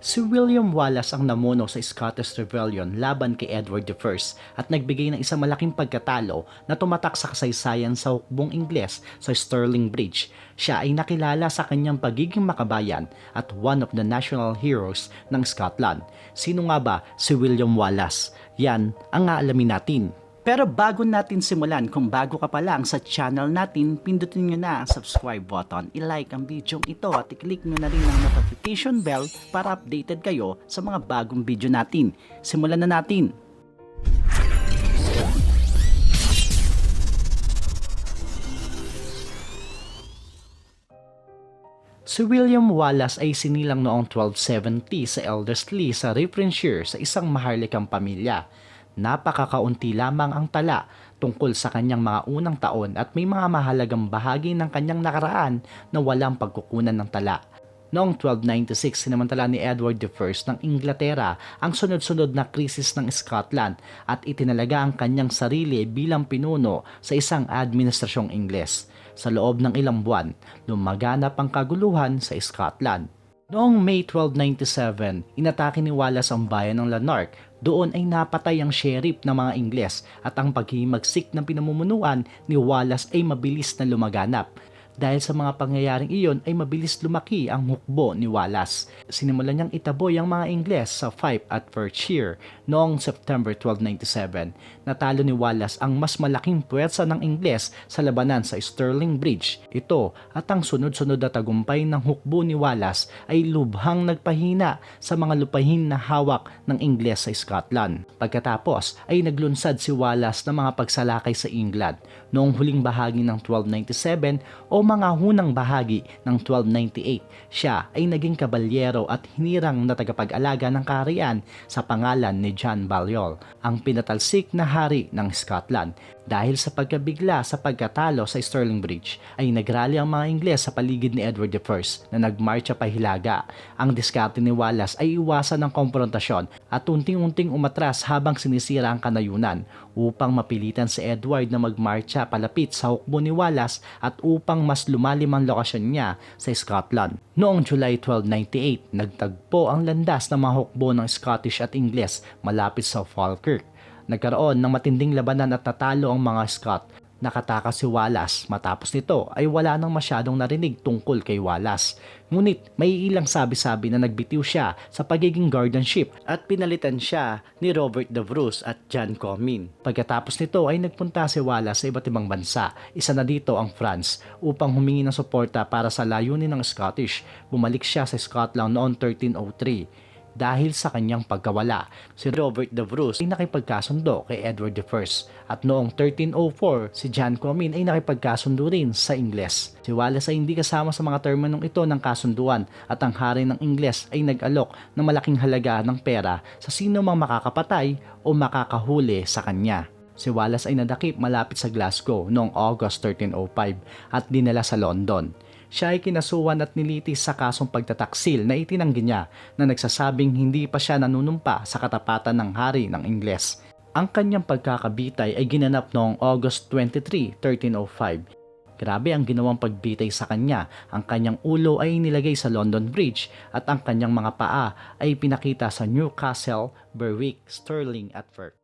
Si William Wallace ang namuno sa Scottish Rebellion laban kay Edward I at nagbigay ng isang malaking pagkatalo na tumatak sa kasaysayan sa hukbong Ingles sa Stirling Bridge. Siya ay nakilala sa kanyang pagiging makabayan at one of the national heroes ng Scotland. Sino nga ba si William Wallace? Yan ang aalamin natin. Pero bago natin simulan, kung bago ka pa lang sa channel natin, pindutin nyo na ang subscribe button, i-like ang video ito at i-click nyo na rin ang notification bell para updated kayo sa mga bagong video natin. Simulan na natin! Si William Wallace ay sinilang noong 1270 sa Elderslie sa Renfrewshire sa isang maharlikang pamilya. Napakakaunti lamang ang tala tungkol sa kanyang mga unang taon at may mga mahalagang bahagi ng kanyang nakaraan na walang pagkukunan ng tala. Noong 1296, sinamantala ni Edward I ng Inglaterra ang sunod-sunod na krisis ng Scotland at itinalaga ang kanyang sarili bilang pinuno sa isang administrasyong Ingles. Sa loob ng ilang buwan, lumaganap ang kaguluhan sa Scotland. Noong May 1297, inatake ni Wallace ang bayan ng Lanark. Doon ay napatay ang sheriff ng mga Ingles at ang paghimagsik ng pinamumunuan ni Wallace ay mabilis na lumaganap. Dahil sa mga pangyayaring iyon ay mabilis lumaki ang hukbo ni Wallace. Sinimulan niyang itaboy ang mga Ingles sa Fife at Perthshire noong September 1297. Natalo ni Wallace ang mas malaking puwersa ng Ingles sa labanan sa Stirling Bridge. Ito at ang sunod-sunod na tagumpay ng hukbo ni Wallace ay lubhang nagpahina sa mga lupahin na hawak ng Ingles sa Scotland. Pagkatapos ay naglunsad si Wallace ng mga pagsalakay sa England noong huling bahagi ng 1297 o mga hunang bahagi ng 1298. Siya ay naging kabalyero at hinirang na tagapag-alaga ng kaharian sa pangalan ni John Balliol, ang pinatalsik na hari ng Scotland. Dahil sa pagkabigla sa pagkatalo sa Stirling Bridge, ay nagrally ang mga Ingles sa paligid ni Edward I na nagmarcha pa hilaga. Ang diskarte ni Wallace ay iwasan ng konfrontasyon at unting-unting umatras habang sinisira ang kanayunan upang mapilitan si Edward na magmarcha palapit sa hukbo ni Wallace at upang mas lumalim ang lokasyon niya sa Scotland. Noong July 1298, nagtagpo ang landas ng mga hukbo ng Scottish at Ingles malapit sa Falkirk. Nagkaroon ng matinding labanan at natalo ang mga Scot. Nakatakas si Wallace matapos nito ay wala nang masyadong narinig tungkol kay Wallace. Ngunit may ilang sabi-sabi na nagbitiw siya sa pagiging guardianship at pinalitan siya ni Robert de Bruce at John Comyn. Pagkatapos nito ay nagpunta si Wallace sa iba't ibang bansa, isa na dito ang France, upang humingi ng suporta para sa layunin ng Scottish. Bumalik siya sa Scotland noong 1303 dahil sa kanyang pagkawala. Si Robert de Bruce ay nakipagkasundo kay Edward I at noong 1304 si John Comyn ay nakipagkasundo rin sa Ingles. Si Wallace ay hindi kasama sa mga terminong ito ng kasunduan at ang hari ng Ingles ay nag-alok ng malaking halaga ng pera sa sino mang makakapatay o makakahuli sa kanya. Si Wallace ay nadakip malapit sa Glasgow noong August 1305 at dinala sa London siya ay kinasuhan at nilitis sa kasong pagtataksil na itinanggi niya na nagsasabing hindi pa siya nanunumpa sa katapatan ng hari ng Ingles. Ang kanyang pagkakabitay ay ginanap noong August 23, 1305. Grabe ang ginawang pagbitay sa kanya. Ang kanyang ulo ay nilagay sa London Bridge at ang kanyang mga paa ay pinakita sa Newcastle, Berwick, Stirling at Firth.